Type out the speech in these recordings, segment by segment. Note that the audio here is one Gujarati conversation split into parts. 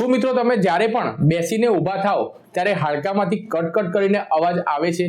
શું મિત્રો તમે જ્યારે પણ બેસીને ઊભા થાઓ, ત્યારે હાડકામાંથી કટકટ કરીને અવાજ આવે છે?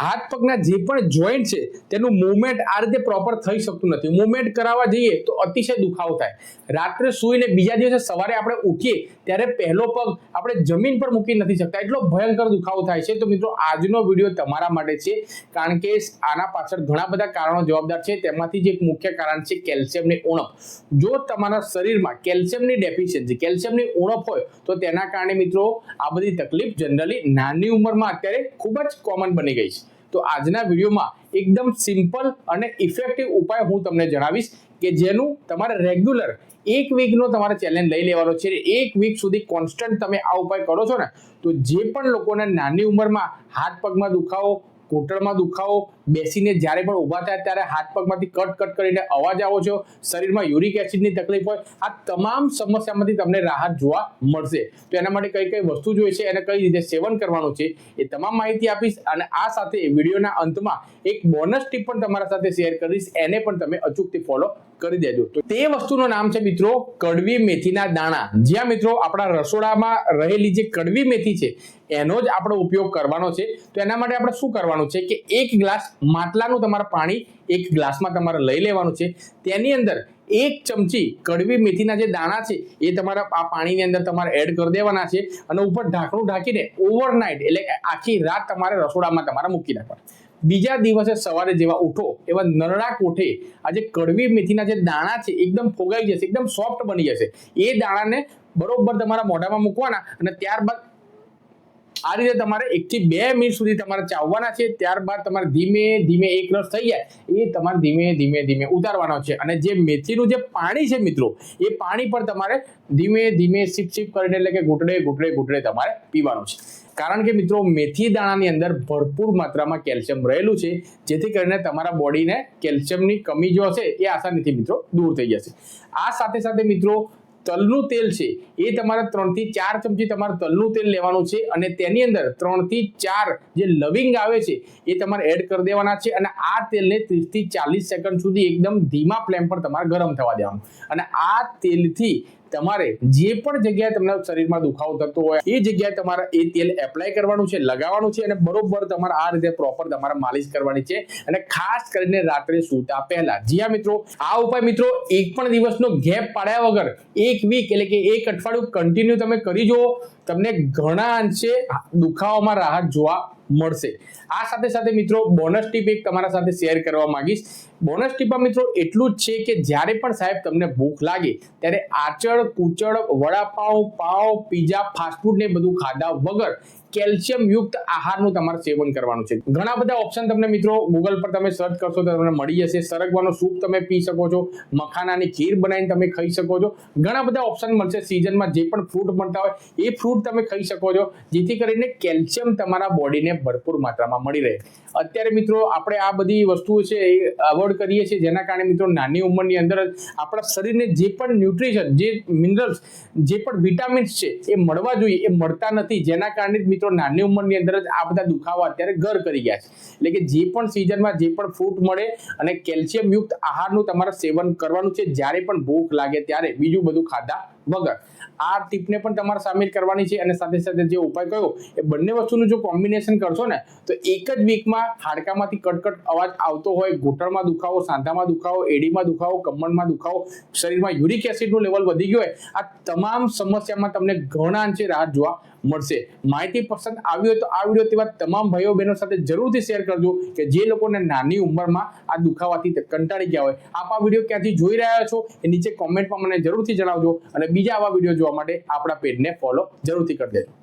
હાથ પગના જે પણ જોઈન્ટ છે, તેનું મુવમેન્ટ આ રીતે પ્રોપર થઈ શકતું નથી. મુવમેન્ટ કરાવવા જઈએ તો અતિશય દુખાવો થાય. રાત્રે સૂઈને બીજા દિવસે સવારે આપણે ઉઠીએ, ત્યારે પહેલો પગ આપણે જમીન પર મૂકી નથી શકતા. એટલો ભયંકર દુખાવો થાય છે. તો મિત્રો, આજનો વીડિયો તમારા માટે છે, કારણ કે આના પાછળ ઘણા બધા કારણો જવાબદાર છે. તેમાંથી જ એક મુખ્ય કારણ છે કેલ્શિયમની ઉણપ. જો તમારા શરીરમાં કેલ્શિયમની ડેફિશિયન્સી કેલ્શિયમની ઉણપ હોય, તો તેના કારણે મિત્રો, આ બધી તકલીફ જનરલી નાની ઉંમરમાં અત્યારે ખૂબ જ કોમન બની ગઈ છે. તો આજના વિડીયોમાં એકદમ સિમ્પલ અને ઇફેક્ટિવ ઉપાય હું તમને જણાવીશ કે જેનું તમારે રેગ્યુલર એક વીકનો તમારે ચેલેન્જ લઈ લેવાનો છે. એક વીક સુધી કોન્સ્ટન્ટ તમે આ ઉપાય કરો છો ને, તો જે પણ લોકોને નાની ઉંમરમાં હાથ પગમાં દુખાવો ઘૂંટણમાં દુખાવો બેસીને જ્યારે પણ ઊભા થાય ત્યારે હાથ પગમાંથી કટ કટ કરીને અવાજ આવો છો. શરીરમાં યુરિક એસિડની તકલીફ હોય. આ તમામ સમસ્યામાંથી તમને રાહત જોવા મળશે. તો એના માટે કઈ કઈ વસ્તુ જોઈએ છે અને કઈ રીતે સેવન કરવાનું છે એ તમામ માહિતી આપીશ અને આ સાથે વિડીયોના અંતમાં એક બોનસ ટીપ પણ તમારા સાથે શેર કરીશ. એને પણ તમે અચૂકથી ફોલો કરી દેજો. તો તે વસ્તુનું નામ છે મિત્રો કડવી મેથીના દાણા. જ્યાં મિત્રો આપણા રસોડામાં રહેલી જે કડવી મેથી છે એનો જ આપણો ઉપયોગ કરવાનો છે. તો એના માટે આપણે શું કરવાનું છે કે એક ગ્લાસ માટલાનું તમારે પાણી એક ગ્લાસમાં તમારે લઈ લેવાનું છે. તેની અંદર એક ચમચી કડવી મેથીના જે દાણા છે, એ તમારા આ પાણીની અંદર તમારે એડ કરી દેવાના છે અને ઉપર ઢાંકણું ઢાંકીને ઓવરનાઇટ એટલે આખી રાત તમારે રસોડામાં તમારે મૂકી રાખવાના બીજા દિવસે સવારે જેવા ઉઠો એવા નરડા કોઠે આ જે કડવી મેથીના જે દાણા છે, એકદમ ફોગાઈ જશે, એકદમ સોફ્ટ બની જશે. એ દાણાને બરોબર તમારા મોઢામાં મૂકવાના અને ત્યારબાદ આ રીતે તમારે એકથી બે મિનિટ સુધી તમારે ચાવવાના છે, ત્યારબાદ તમારે ધીમે ધીમે એક રસ થઈ જાય, એ તમારે ધીમે ધીમે ધીમે ઉતારવાનો છે. અને જે મેથીનું જે પાણી છે મિત્રો, એ પાણી પર તમારે ધીમે ધીમે સિપ સિપ કરીને એટલે કે ઘૂંટડે ઘૂંટડે ઘૂંટડે તમારે પીવાનું છે. કારણ કે મિત્રો, મેથી દાણાની અંદર ભરપૂર માત્રામાં કેલ્શિયમ રહેલું છે, જેથી કરીને તમારા બોડીને કેલ્શિયમની કમી જો હશે, એ આસાનીથી મિત્રો દૂર થઈ જશે. આ સાથે સાથે મિત્રો તલનું તેલ છે, એ તમારે ત્રણથી ચાર ચમચી તમારે તલનું તેલ લેવાનું છે અને તેની અંદર ત્રણથી ચાર જે લવિંગ આવે છે, એ તમારે એડ કરી દેવાના છે અને આ તેલને ત્રીસથી ચાલીસ સેકન્ડ સુધી એકદમ ધીમા ફ્લેમ પર તમારે ગરમ થવા દેવાનું. અને આ તેલથી તમારે જે પણ જગ્યાએ તમને શરીરમાં દુખાવો થતો હોય, એ જગ્યાએ તમારે એ તેલ એપ્લાય કરવાનું છે, લગાવવાનું છે અને બરોબર તમારે આ રીતે પ્રોપર તમારે માલિશ કરવાની છે અને ખાસ કરીને રાત્રે સૂતા પહેલા. જી હા મિત્રો, આ ઉપાય મિત્રો એક પણ દિવસનો ગેપ પાડ્યા વગર, એક વીક એટલે કે એક અઠવાડિયું કન્ટિન્યુ તમે કરી જુઓ. તમને ઘણા અંશે દુખાવામાં રાહત જોવા મળશે. આ સાથે સાથે મિત્રો બોનસ ટીપ એક તમારા સાથે શેર કરવા માંગીશ. બોનસ ટીપમાં મિત્રો એટલું જ છે કે જ્યારે પણ સાહેબ તમને ભૂખ લાગે, ત્યારે આચળ કૂચળ, vada pav, pav, pizza fast food ને બધું ખાધા વગર કેલ્શિયમ યુક્ત આહારનું તમારે સેવન કરવાનું છે. ઘણા બધા ઓપ્શન તમને મિત્રો ગૂગલ પર તમે સર્ચ કરશો તો તમને મળી જશે. સરગવાનો સૂપ તમે પી શકો છો. મખાનાની ખીર બનાવીને તમે ખાઈ શકો છો. ઘણા બધા ઓપ્શન મળશે સિઝનમાં જે પણ ફ્રૂટ મળતા હોય, એ ફ્રૂટ તમે ખાઈ શકો છો. જેથી કરીને કેલ્શિયમ તમારા બોડીને ભરપૂર માત્રામાં મળી રહે. અત્યારે મિત્રો આપણે આ બધી વસ્તુઓ છે એ અવોઇડ કરીએ છીએ. જેના કારણે મિત્રો નાની ઉંમરની અંદર જ આપણા શરીરને જે પણ ન્યુટ્રિશન જે મિનરલ્સ જે પણ વિટામિન્સ છે, એ મળવા જોઈએ, એ મળતા નથી. જેના કારણે જ મિત્રો નાની ઉંમરની અંદર જ આ બધા દુખાવા અત્યારે ઘર કરી ગયા છે. એટલે કે જે પણ સિઝનમાં જે પણ ફ્રૂટ મળે અને કેલ્શિયમ યુક્ત આહારનું તમારે સેવન કરવાનું છે, જ્યારે પણ ભૂખ લાગે ત્યારે. બીજું બધું ખાધા વગર. આ ટીપને પણ તમારે સામેલ કરવાની છે અને સાથે સાથે જે ઉપાય કયો એ બંને વસ્તુનું જો કોમ્બિનેશન કરશો ને, તો એક જ વીકમાં હાડકામાંથી કટકટ અવાજ આવતો હોય ઘૂંટણમાં દુખાવો, સાંધામાં દુખાવો, એડીમાં દુખાવો, કમરમાં દુખાવો, શરીરમાં યુરિક એસિડનું લેવલ વધી ગયું હોય. આ તમામ સમસ્યામાં તમને ઘણા અંશે રાહત જોવા મળશે. માહિતી પસંદ આવી હોય તો આ વીડિયો તેવા તમામ ભાઈઓ બહેનો સાથે જરૂરથી શેર કરજો કે જે લોકોને નાની ઉંમરમાં આ દુખાવાથી કંટાળી ગયા હોય. આપ આ વીડિયો ક્યાંથી જોઈ રહ્યા છો એ નીચે કોમેન્ટમાં મને જરૂરથી જણાવજો અને બીજા આવા વીડિયો જોવા માટે આપણા પેજને ફોલો જરૂરથી કરી દેજો.